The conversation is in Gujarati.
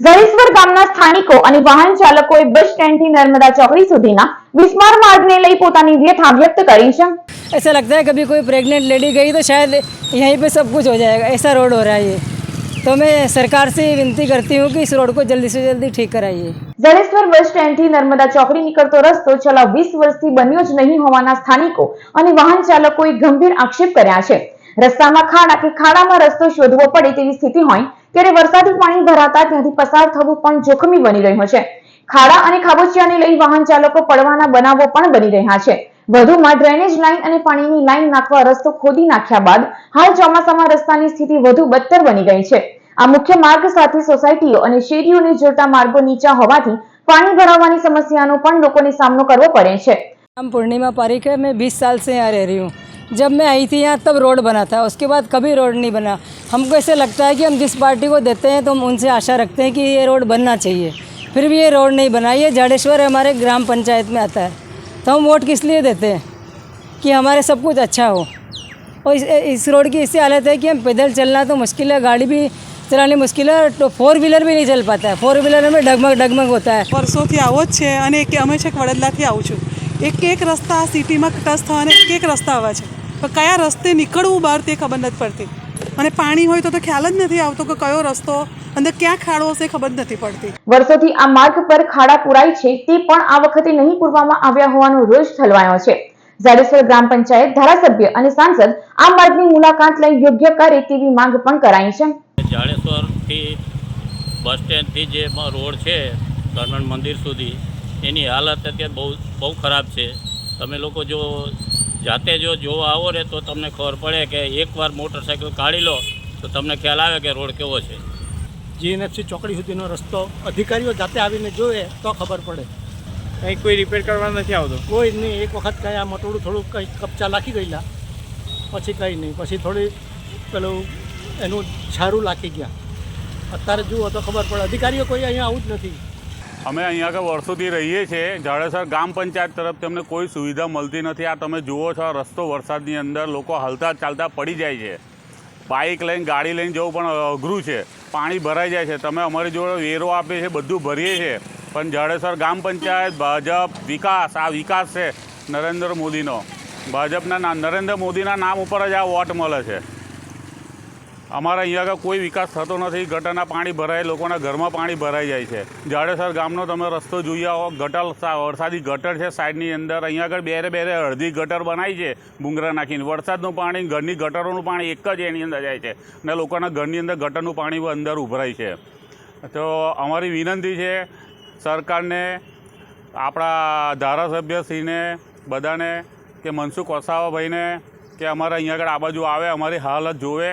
જડેશ્વર ગામના સ્થાનિકો અને વાહન ચાલકોએ બસ સ્ટેન્ડથી નર્મદા ચોકડી સુધીના વિસ્માર માર્ગને લઈ પોતાની વ્યથા વ્યક્ત કરી છે ऐसा लगता है कभी कोई प्रेग्नेंट लेडी गई तो शायद यहीं पे सब कुछ हो जाएगा ऐसा रोड हो रहा है ये तो मैं सरकार से विनती करती हूँ कि इस रोड को जल्दी से जल्दी ठीक कराइए જડેશ્વર બસ સ્ટેન્ડથી નર્મદા ચોકડી નીકળતો રસ્તો છેલ્લા વીસ વર્ષથી બન્યો જ નહીં હોવાના સ્થાનિકો અને વાહન ચાલકોએ ગંભીર આક્ષેપ કર્યા છે રસ્તામાં ખાડા કે ખાડામાં રસ્તો શોધવો પડે તેવી સ્થિતિ હોય ત્યારે વરસાદી પાણી ભરાતા ત્યાંથી પસાર થવું પણ જોખમી બની રહ્યું છે. ખાડા અને ખાબોચિયાને લઈ વાહન ચાલકો પડવાના બનાવો પણ બની રહ્યા છે. વધુમાં ડ્રેનેજ લાઇન અને પાણીની લાઇન નાખવા રસ્તો ખોદી નાખ્યા બાદ હાલ ચોમાસામાં રસ્તાની સ્થિતિ વધુ બદતર બની ગઈ છે. આ મુખ્ય માર્ગ સાથે સોસાયટીઓ અને શેરીઓને જોડતા માર્ગો નીચા હોવાથી પાણી ભરાવાની સમસ્યાનો પણ લોકોને સામનો કરવો પડે છે. પૂર્ણિમા પારીખ મેં બીસ સાલ સે રહી હું. जब मैं आई थी यहाँ तब रोड बना था उसके बाद कभी रोड नहीं बना हमको ऐसे लगता है कि हम जिस पार्टी को देते हैं तो हम उनसे आशा रखते हैं कि ये रोड बनना चाहिए फिर भी ये रोड नहीं बना ये जाडेश्वर हमारे ग्राम पंचायत में आता है तो हम वोट किस लिए देते हैं कि हमारे सब कुछ अच्छा हो और इस, इस रोड की इससे हालत है कि हम पैदल चलना तो मुश्किल है गाड़ी भी चलानी मुश्किल है और फोर व्हीलर भी नहीं चल पाता है फोर व्हीलर में डगमग डगमग होता है વર્ષોથી આવો જ છે અને એક અમે છેક વડોદરાથી આવું છું એક એક રસ્તા સિટીમાં ટચ થવાના એક એક રસ્તા આવા છે પણ કયા રસ્તે નીકળવું બહાર તે ખબર નથી પડતી. અને પાણી હોય તો તો ખ્યાલ જ નથી આવતો કે કયો રસ્તો અંદર ક્યાં ખાડો હશે ખબર નથી પડતી. વર્ષોથી આ માર્ગ પર ખાડા પુરાય છે તે પણ આ વખતે નહીં પૂરવામાં આવ્યા હોવાનો રોષ ઠલવાયો છે. જાડેશ્વર ગ્રામ પંચાયત ધારાસભ્ય અને સાંસદ આ માર્ગની મુલાકાત લઈ યોગ્ય કરે તેવી માંગ પણ કરાઈ છે. જાડેશ્વરથી બસ સ્ટેન્ડથી જે રોડ છે હનુમાન મંદિર સુધી એની હાલત અત્યારે બહુ બહુ ખરાબ છે. તમે લોકો જો જાતે જો જોવા આવો ને તો તમને ખબર પડે કે એકવાર મોટરસાઇકલ કાઢી લો તો તમને ખ્યાલ આવે કે રોડ કેવો છે. જીએનએફસી ચોકડી સુધીનો રસ્તો અધિકારીઓ જાતે આવીને જોવે તો ખબર પડે. કંઈ કોઈ રિપેર કરવા નથી આવતો? કોઈ જ નહીં એક વખત કંઈ આ મટોડું થોડું કંઈ કપચા લાખી ગયેલા. પછી કંઈ નહીં પછી થોડી પેલું એનું છારું લાખી ગયા. અત્યારે જુઓ તો ખબર પડે. અધિકારીઓ કોઈ અહીંયા આવું જ નથી. અમે અહીંયા આગળ વર્ષોથી રહીએ છીએ. જાડેસર ગામ પંચાયત તરફથી અમને કોઈ સુવિધા મળતી નથી. આ તમે જુઓ છો રસ્તો વરસાદની અંદર લોકો હાલતા ચાલતા પડી જાય છે. બાઇક લઈને, ગાડી લઈને જવું પણ અઘરું છે. પાણી ભરાઈ જાય છે. તમે અમારી જોડે વેરો આપે છે બધું ભરીએ છીએ. પણ જાડેસર ગામ પંચાયત, ભાજપ વિકાસ, આ વિકાસ છે નરેન્દ્ર મોદીનો. ભાજપના નરેન્દ્ર મોદીના નામ ઉપર જ આ વોટ મળે છે. અમારા અહીંયા આગળ કોઈ વિકાસ થતો નથી. ગટરના પાણી ભરાય, લોકોના ઘરમાં પાણી ભરાઈ જાય છે. જાડેસર ગામનો તમે રસ્તો જોઈ આવો ગટર વરસાદી ગટર છે સાઈડની અંદર. અહીંયા આગળ બેરે બેરે અડધી ગટર બનાવી છે ભૂંગરા નાખીને. વરસાદનું પાણી, ઘરની ગટરોનું પાણી એક જ એની અંદર જાય છે ને લોકોના ઘરની અંદર ગટરનું પાણી અંદર ઉભરાય છે. તો અમારી વિનંતી છે સરકારને, આપણા ધારાસભ્યશ્રીને, બધાને કે મનસુખ વસાવાભાઈને કે અમારા અહીંયા આગળ આ બાજુ આવે, અમારી હાલત જોવે.